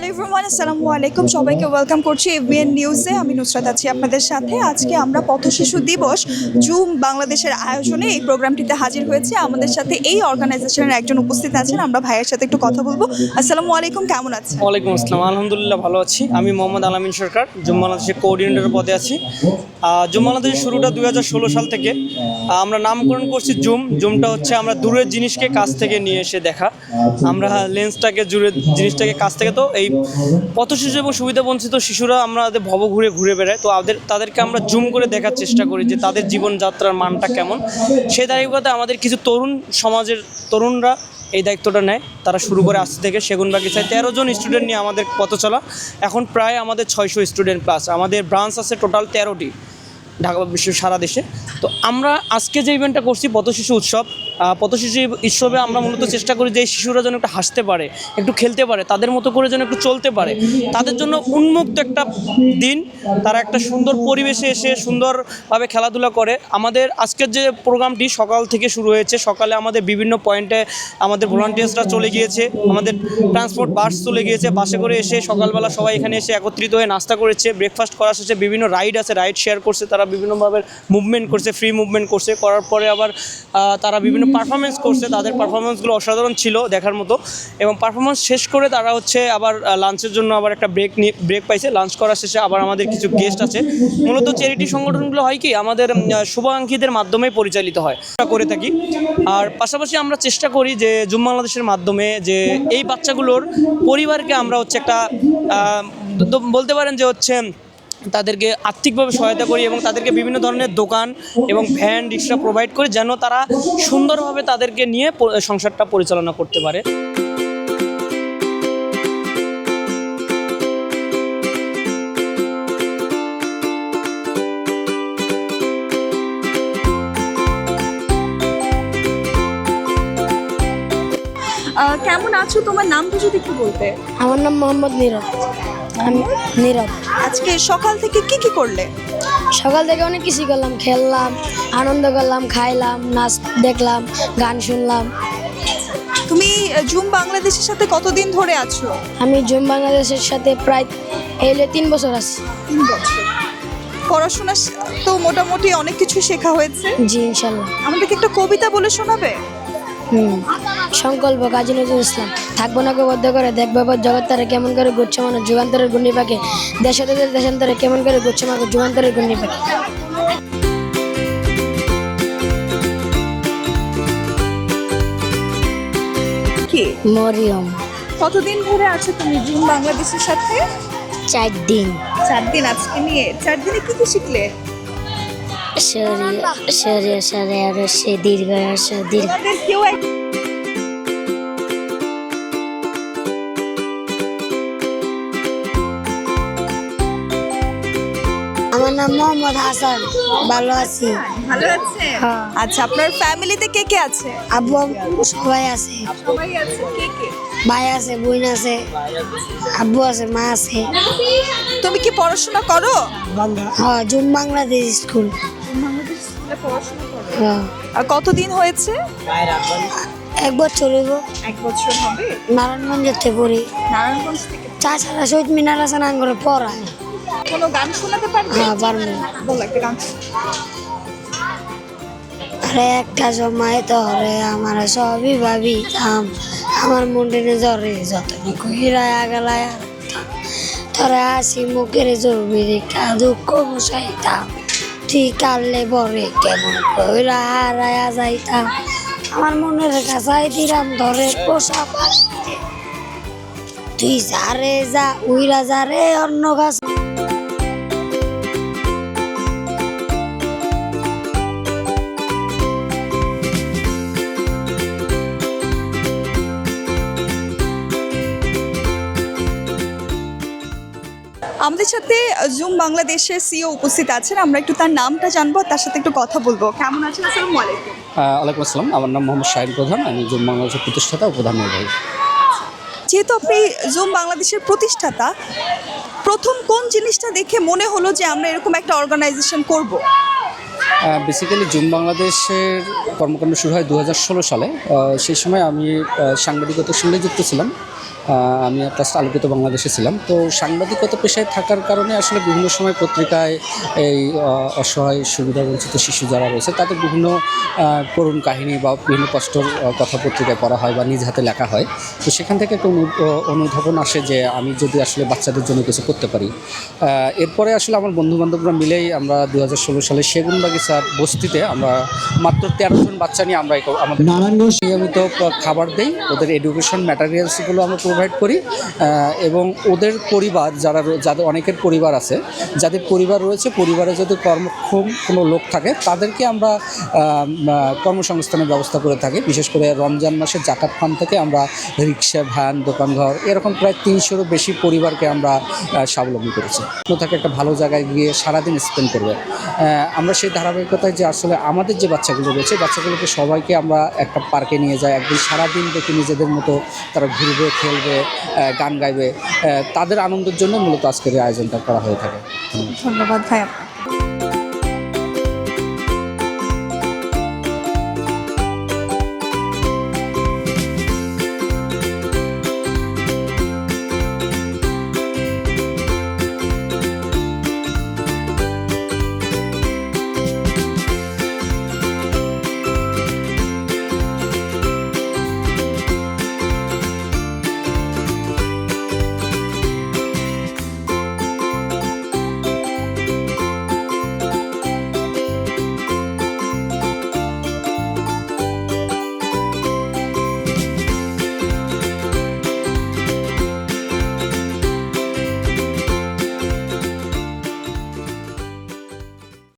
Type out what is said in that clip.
আসসালামু আলাইকুম সবাইকে ওয়েলকাম করছি এভিএন নিউজে আমি নুসরাত আছি আপনাদের সাথে। আজকে আমরা পথ শিশু দিবস জুম বাংলাদেশের আয়োজনে এই প্রোগ্রামটিতে হাজির হয়েছে। আমাদের সাথে এই অর্গানাইজেশনের একজন উপস্থিত আছেন। আমরা ভাইয়ের সাথে একটু কথা বলব। আসসালামু আলাইকুম, কেমন আছেন? ওয়ালাইকুম আসসালাম। আলহামদুলিল্লাহ ভালো আছি। আমি মোহাম্মদ আলামিন সরকার, জুম বাংলাদেশের কোঅর্ডিনেটর পদে আছি। জুম বাংলাদেশের শুরুটা দুই হাজার ষোলো সাল থেকে। আমরা নামকরণ করছি জুম। জুমটা হচ্ছে আমরা দূরের জিনিসকে কাছ থেকে নিয়ে এসে দেখা। আমরা লেন্সটাকে দূরের জিনিসটাকে কাছ থেকে। তো এই পথশিশু এবং সুবিধা বঞ্চিত শিশুরা আমাদের ভব ঘুরে ঘুরে বেড়ায়। তো তাদের তাদেরকে আমরা জুম করে দেখার চেষ্টা করি যে তাদের জীবনযাত্রার মানটা কেমন। সেই দায়িত্বতে আমাদের কিছু তরুণ সমাজের তরুণরা এই দায়িত্বটা নেয়। তারা শুরু করে আসতে থেকে সেগুন বাগিচায়। তেরো জন স্টুডেন্ট নিয়ে আমাদের পথ চলা এখন প্রায় আমাদের ছয়শো স্টুডেন্ট প্লাস আমাদের ব্রাঞ্চ আছে টোটাল তেরোটি ঢাকা, বিশ্ব সারা দেশে। তো আমরা আজকে যে ইভেন্টটা করছি, পথ শিশু উৎসব আহ, পথ শিশু উৎসবে আমরা মূলত চেষ্টা করি যে শিশুরা যেন একটু হাসতে পারে একটু খেলতে পারে তাদের মতো করে যেন একটু চলতে পারে। তাদের জন্য উন্মুক্ত একটা দিন তারা একটা সুন্দর পরিবেশে এসে সুন্দরভাবে খেলাধুলা করে। আমাদের আজকের যে প্রোগ্রামটি সকাল থেকে শুরু হয়েছে সকালে আমাদের বিভিন্ন পয়েন্টে আমাদের ভলান্টিয়ার্সরা চলে গিয়েছে আমাদের ট্রান্সপোর্ট বাস চলে গিয়েছে বাসে করে এসে সকালবেলা সবাই এখানে এসে একত্রিত হয়ে নাস্তা করেছে ব্রেকফাস্ট করা শেষে বিভিন্ন রাইড আছে রাইড শেয়ার করছে তারা বিভিন্নভাবে মুভমেন্ট করছে ফ্রি মুভমেন্ট করছে করার পরে আবার তারা বিভিন্ন পারফরমেন্স করছে, তাদের পারফরমেন্সগুলো অসাধারণ ছিল দেখার মতো। এবং পারফরমেন্স শেষ করে তারা হচ্ছে আবার লাঞ্চের জন্য আবার একটা ব্রেক নিয়ে ব্রেক পাইছে। লাঞ্চ করার শেষে আবার আমাদের কিছু গেস্ট আছে। মূলত চ্যারিটি সংগঠনগুলো হয় কি, আমাদের শুভাকাঙ্ক্ষীদের মাধ্যমে পরিচালিত হয়। করে থাকি। আর পাশাপাশি আমরা চেষ্টা করি যে জুম বাংলাদেশের মাধ্যমে যে এই বাচ্চাগুলোর পরিবারকে আমরা হচ্ছে একটা বলতে পারেন যে হচ্ছে তাদেরকে আর্থিকভাবে সহায়তা করি এবং তাদেরকে বিভিন্ন ধরনের দোকান এবং ভ্যান রিক্সা প্রোভাইড করি যেন তারা সুন্দরভাবে তাদেরকে নিয়ে সংসারটা পরিচালনা করতে পারে। কেমন আছো? তোমার নামটা যদি একটু বলতে। আমার নাম মোহাম্মদ নীরব। আমি নীরব। আজকে সকাল থেকে কি কি করলে? সকাল থেকে অনেক কিছু করলাম। খেললাম আনন্দ করলাম খাইলাম নাচ দেখলাম গান শুনলাম। তুমি জুম বাংলাদেশের সাথে কতদিন ধরে আছো? আমি জুম বাংলাদেশের সাথে প্রায় এলে তিন বছর আছি। তিন বছর। পড়াশোনা তো মোটামুটি অনেক কিছু শেখা হয়েছে? জি ইনশাল্লাহ। আমাদেরকে একটা কবিতা বলে শোনাবে? সংকল্প কাজী নজরুল ইসলাম। থাকব না বদ্ধ করে দেখব জগৎ তারা কেমন করে গুচ্ছ মানুষ যুগান্তরের গুণী পাকে দেশে দেশান্তরে কেমন করে গুচ্ছ মানুষ যুগান্তরের গুণী পাকে কি? মরিয়ম। কতদিন ধরে আছো তুমি জুম বাংলাদেশের সাথে? চার দিন। চার দিন আজকে নিয়ে চার দিনে কি কি শিখলে? শরীর শরীর শরীর সে দীর্ঘ আমার নাম মোহাম্মদ হাসান ভালো আছি। ভালো আছে হ্যাঁ। আচ্ছা আপনার ফ্যামিলিতে কে কে আছে? আব্বু সবাই আছে। সবাই আছে কে কে? ভাই আছে বোন আছে আব্বু আছে মা আছে। তুমি কি পড়াশোনা করো? হ্যাঁ জুম বাংলাদেশ স্কুল। বাংলাদেশ স্কুলে পড়াশোনা করো হ্যাঁ। আর কতদিন হয়েছে? এক বছর হইব। এক বছর হবে? নারায়ণগঞ্জের থেকে পড়ি। নারায়ণগঞ্জ থেকে? শহীদ মিনার আছে না করে পড়ায়। কোনো গান শোনাতে পারবে? হ্যাঁ পারব। বলো একটা গান। আরে একটা সময় তোরে আমার সবই ভাবিতাম আমার মন্দিরে জ্বরে যত কহিরায় গেলায় তোরে আসি মুখের জরুরি রেখা দুঃখ বসাইতাম। তুই কাললে বরে কেমন কইরা হারায়া যাইতাম। আমার মনের কাছাই দিলাম ধরে পোষা তুই যারে যা, উইরা যারে অন্য গাছ আমাদের সাথে জুম বাংলাদেশের সিও উপস্থিত আছেন। আমরা একটু তার নামটা জানব তার সাথে একটু কথা বলব। কেমন আছেন? আসসালামু আলাইকুম। ওয়ালাইকুম আসসালাম। আমার নাম মোহাম্মদ শাহিন প্রধান। আমি জুম বাংলাদেশের প্রতিষ্ঠাতা ও প্রধান নির্বাহী। যেহেতু আপনি জুম বাংলাদেশের প্রতিষ্ঠাতা প্রথম কোন জিনিসটা দেখে মনে হলো যে আমরা এরকম একটা অর্গানাইজেশন করব? বেসিক্যালি জুম বাংলাদেশের কর্মকাণ্ড শুরু হয় দু হাজার ষোলো সালে। সেই সময় আমি সাংবাদিকতার সঙ্গে যুক্ত ছিলাম। আমি ফার্স্ট আলোকিত বাংলাদেশে ছিলাম। তো সাংবাদিকতা পেশায় থাকার কারণে আসলে বিভিন্ন সময় পত্রিকায় এই অসহায় সুবিধা বঞ্চিত শিশু যারা রয়েছে তাদের বিভিন্ন করুণ কাহিনী বা বিভিন্ন কষ্টর কথা পত্রিকায় পড়া হয় বা নিজ হাতে লেখা হয়। তো সেখান থেকে একটা অনুধাবন আসে যে আমি যদি আসলে বাচ্চাদের জন্য কিছু করতে পারি। এরপরে আসলে আমার বন্ধু বান্ধবরা মিলেই আমরা দু হাজার ষোলো সালে সেগুন বাগিচার বস্তিতে আমরা মাত্র তেরো জন বাচ্চা নিয়ে আমরা আমাদের নিয়মিত খাবার দেই। ওদের এডুকেশন ম্যাটেরিয়ালসগুলো আমরা প্রোভাইড করি এবং ওদের পরিবার যারা যাদের অনেকের পরিবার আছে, যাদের পরিবার রয়েছে, পরিবারে যদি কর্মক্ষম কোনো লোক থাকে, তাদেরকে আমরা কর্মসংস্থানের ব্যবস্থা করে থাকি। বিশেষ করে রমজান মাসে জাকাত ফান্ড থেকে আমরা রিক্সা, ভ্যান দোকানঘর এরকম প্রায় তিনশোরও বেশি পরিবারকে আমরা স্বাবলম্বী করেছি। তো থাকে একটা ভালো জায়গায় গিয়ে সারাদিন স্পেন্ড করবে। আমরা সেই ধারাবাহিকতায় যে আসলে আমাদের যে বাচ্চাগুলো রয়েছে, বাচ্চাগুলোকে সবাইকে আমরা একটা পার্কে নিয়ে যাই, একদিন সারাদিন দেখে নিজেদের মতো তারা ঘুরবে, খেলবে আহ, গান গাইবে তাদের আনন্দের জন্য মূলত আজকের আয়োজনটা করা হয়ে থাকে। ধন্যবাদ ভাই